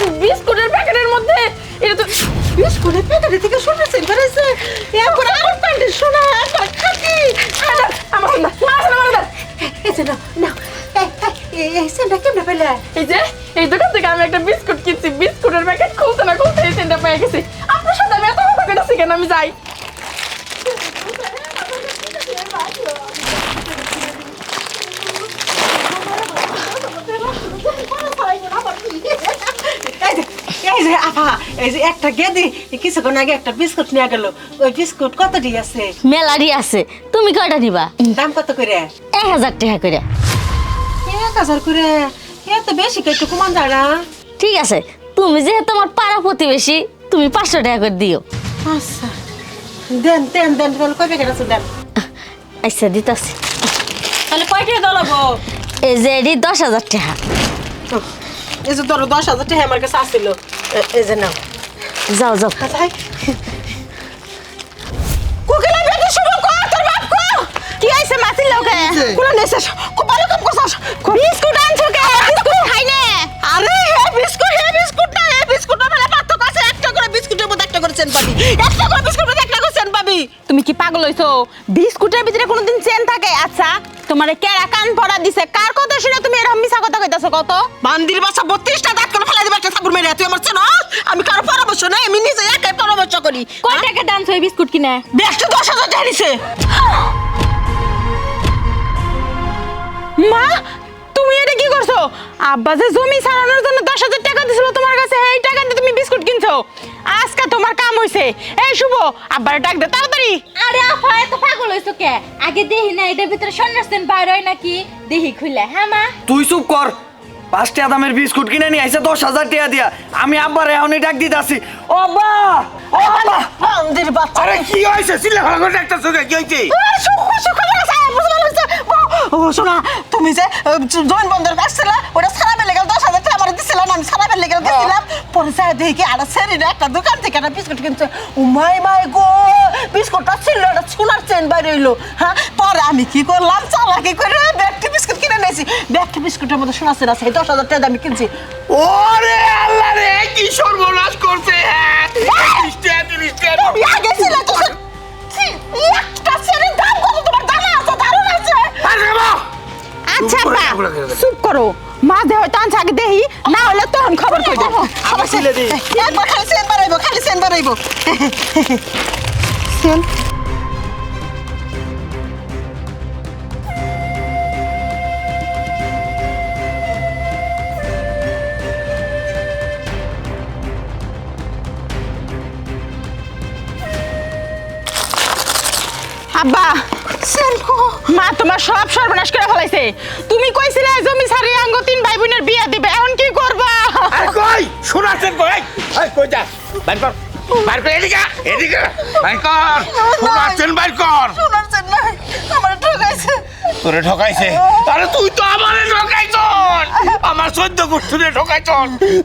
দেখেন বিস্কুটের প্যাকেটের মধ্যে, এটা তো বিস্কুটের প্যাকেটে থেকে সোনা সেন বেড়েছে এরপর আরও প্যান্টের সোনা একবার খাতি আমার না মাছ না আমার না। এই যে কেমনে পেলে? এই যে, এই দোকান থেকে আমি একটা বিস্কুট কিনছি। বিস্কুটের প্যাকেট খুলতে না খুলতে এই সেন্টটা পেয়ে গেছি। আপনার সাথে আমি এত কথা কেটেছি কেন? আমি যাই এই যে এই যে আপা এই যে একটা গেদি কিছুক্ষণ আগে একটা বিস্কুট নিয়ে গেল। ওই বিস্কুট কত ডি আছে? মেলারি আছে। তুমি কয়টা দিবা? দাম কত করে? এক হাজার টাকা করে। এক হাজার করে? এ তো বেশি একটু কমান না ঠিক আছে তুমি যেহেতু আমার পাড়া প্রতিবেশী তুমি পাঁচশো টাকা করে দিও। আচ্ছা। দেন দেন দেন তাহলে কয় প্যাকেট আছে দেন। আচ্ছা দিতাছি। তাহলে কয়টা দলাবো এই যে এটি দশ হাজার টাকা। এই যে ধরো দশ হাজার টাকা আমার কাছে আসছিল এই যে নাও। যাও যাও। কোথায় কোকিলা বেটি শুভ কর তোর বাপ কো। কি আইছে মাছি লোকে কোলা নেছে কো ভালো কাম করছস বিস্কুট আনছো কে? বিস্কুট খাই না আরে হে বিস্কুট হে বিস্কুট না হে বিস্কুট মানে পার্থক্য আছে। একটা করে বিস্কুটের মধ্যে একটা করে চেন পাবি একটা করে বিস্কুটের মধ্যে একটা করে চেন পাবি তুমি কি পাগল হইছো বিস্কুটের ভিতরে কোনোদিন চেন থাকে? আচ্ছা তোমারে কেরা কান পড়া দিছে। কার কথা শুনে তুমি এরকম মিছা কথা কইতাছো? কত? বান্দির বাচ্চা বত্রিশটা দাঁত করে ফেলে দিবে একটা থাকুর মেরে। তুই আমার চেন? আমি কারও পরামর্শ নাই আমি নিজে একাই পরামর্শ করি। কয় টাকা ডান্স হই বিস্কুট কিনে? দেড়শো দশ হাজার টাকা নিছে মা তুমি এটা কি করছ? আব্বা যে জমি সারানোর জন্য দশ হাজার টাকা দিছিল তোমার কাছে এই টাকা দিয়ে তুমি বিস্কুট কিনছো। আজকে তোমার কাম হইছে। এই শুভ আব্বার ডাক দে তাড়াতাড়ি। আরে আফা কে? আগে দেহি না এটার ভিতরে সন্ন্যাসেন বাইর হয় নাকি? দেহি খুলে। হ্যাঁ মা? তুই চুপ কর। পাঁচ টাকা দামের বিস্কুট কিনে নিয়ে আইসে দশ হাজার টাকা দিয়া। আমি আব্বার এখনই ডাক দিতে আসি ও বা ও বা বান্দির বাচ্চা। আরে কি হয়েছে? সিলে ভালো করে ডাক্তার কি? হয়েছে? ও শোনা তুমি যে জয়েন বন্ধের আসছিল ওটা সারাবে লেগে দশ হাজার টাকা আমার দিছিল না আমি সারাবে লেগে দিছিলাম। পরে যায় দেখি আর সেরিনে একটা দোকান থেকে একটা বিস্কুট কিনছে। ও মাই মাই গো এটা চেন বাইরে হইল হ্যাঁ? পরে আমি কি করলাম? চালাকি করে ব্যাগটি বিস্কুট কিনে নিয়েছি ব্যাগটি বিস্কুটের মধ্যে চেন আছে এই দশ হাজার টাকা আমি কিনছি। ওরে আল্লাহ রে কি সর্বনাশ করছে হ্যাঁ? একটা দাম কত? তোমার জানা আছে আছে? বাবা! চুপ করে। দেহ হয়তো আনছে আগে দেহি না হলে তখন খবর কই দেবো আমি ছিলে একবার খালি সেন বাড়াইবো খালি সেন বাড়াইবো। সেন আব্বা! মা তোমার সব সর্বনাশ করে ফলাইছে। তুমি কইছিলে জমি সারি আঙ্গ তিন ভাই বোনের বিয়া দিবে এখন কি করবা? আর কই? শোনাচ্ছেন কই? এই কই যা? বাইর কর। বাইর কর এদিকে এদিকে বাইর কর। শোনাচ্ছেন বাইর কর। আমার ঠকাইছে তোরে ঠকাইছে। আরে তুই তো আমারে ঠকাইছ আমার সদ্য গোষ্ঠীরে ঠকাইছ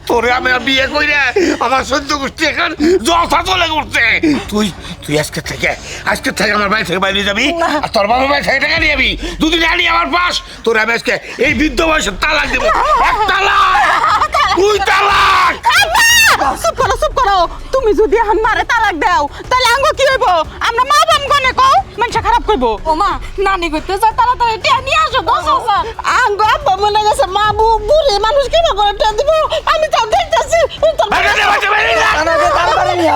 তোরে আমি বিয়ে কইরে আমার সদ্য গোষ্ঠী এখন জলসা চলে করছে তুই তুই আজকে থেকে আজকে থেকে আমার বাড়ি থেকে বাইরে যাবি আর তোর বাবার বাড়ি থেকে টাকা নিয়ে যাবি। দুদিন আনি আমার পাশ। তোরে আমি আজকে এই বৃদ্ধ বয়সে তালাক দেবো। এক তালাক! দুই তালাক! চুপ করো চুপ করো। তুমি যদি এখন মারে তালাক দাও তাহলে আঙ্গ কি হইব? আমরা মা বাম গনে কও? মানুষ খারাপ কইব? ও মা নানি করতে চাই তাড়াতাড়ি টিয়া নিয়ে আসো দশ হাজার আঙ্গ আব্বা মনে গেছে মা বু বুড়ি মানুষ কেন করে টেন দিব? আমি তো দেখতেছি বাইরে দে, বাইরে দে, বাইরে দে।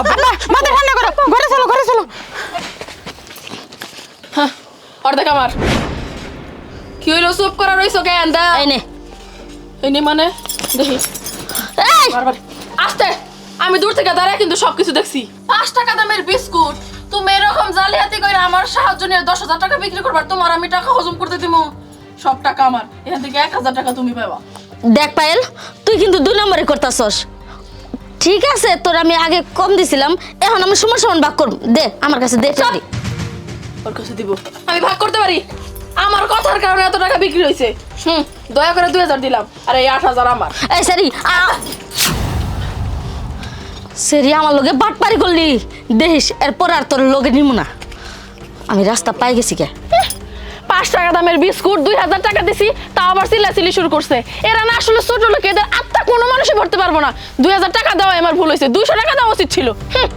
আব্বা মাথা ঠান্ডা করো ঘরে চলো ঘরে চলো। হ্যাঁ অর্ধেক আমার। কি হইল চুপ করা রইছো কেন? দা এই নে এনে মানে? দেখি আস্তে। আমি দূর থেকে দাঁড়ায় কিন্তু সবকিছু দেখছি। পাঁচ টাকা দামের বিস্কুট। তুমি এরকম জালিয়াতি করে আমার সাহায্য নিয়ে দশ হাজার টাকা বিক্রি করবার তোমার আমি টাকা হজম করতে দিব সব টাকা আমার। এখান থেকে এক হাজার টাকা তুমি পাবা দেখ পায়েল তুই কিন্তু দুই নম্বরে করতাছস। ঠিক আছে তোর আমি আগে কম দিছিলাম এখন আমি সমান সমান ভাগ করব। দে আমার কাছে দে। ওর কাছে দিব। আমি ভাগ করতে পারি? আমার কথার কারণে এত টাকা বিক্রি হয়েছে। হুম দয়া করে দুই হাজার দিলাম। আর এই আট হাজার আমার। এই সারি সেরি আমার লগে বাটপারি করলি। দেখিস এরপর আর তোর লগে নিমু না। আমি রাস্তা পাই গেছি কে? পাঁচ টাকা দামের বিস্কুট দুই হাজার টাকা দিছি তাও আবার চিল্লাচিল্লি শুরু করছে। এরা না আসলে ছোট লোক এদের আত্মা কোনো মানুষই ভরতে পারব না। দুই হাজার টাকা দেওয়া আমার ভুল হয়েছে। দুইশো টাকা দেওয়া উচিত ছিল। হুম।